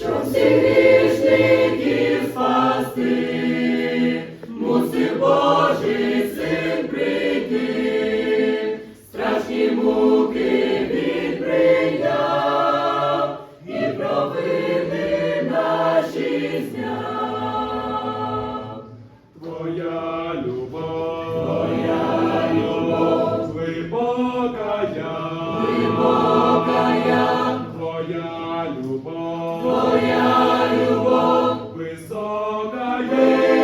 Show Yahweh.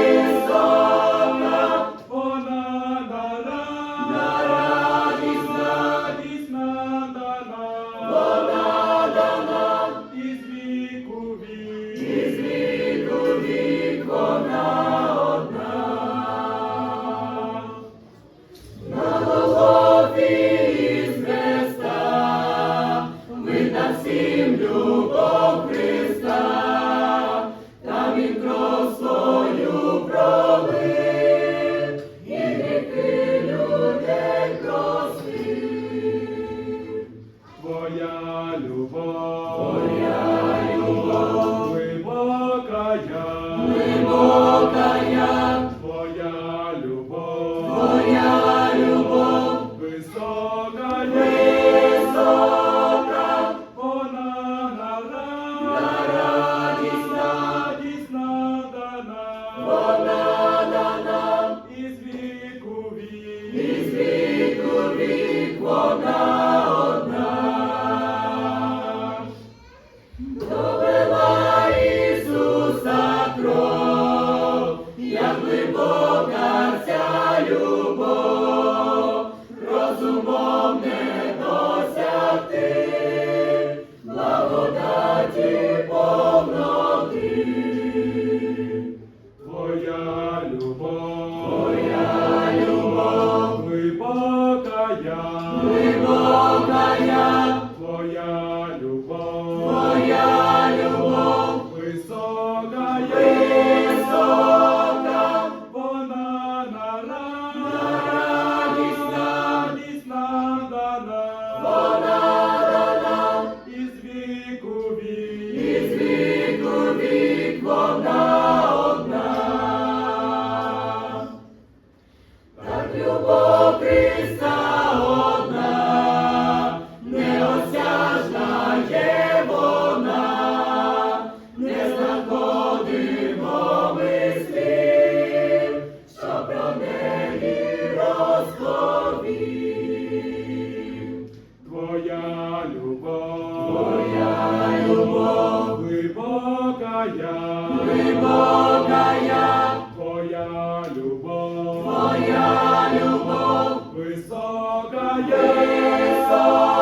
світ вона одна, Ісуса кров, як. Із віку вік, із віку вік вона. любов, глибокая, глибокая, твоя любовь, твоя любовь, высокая. високая.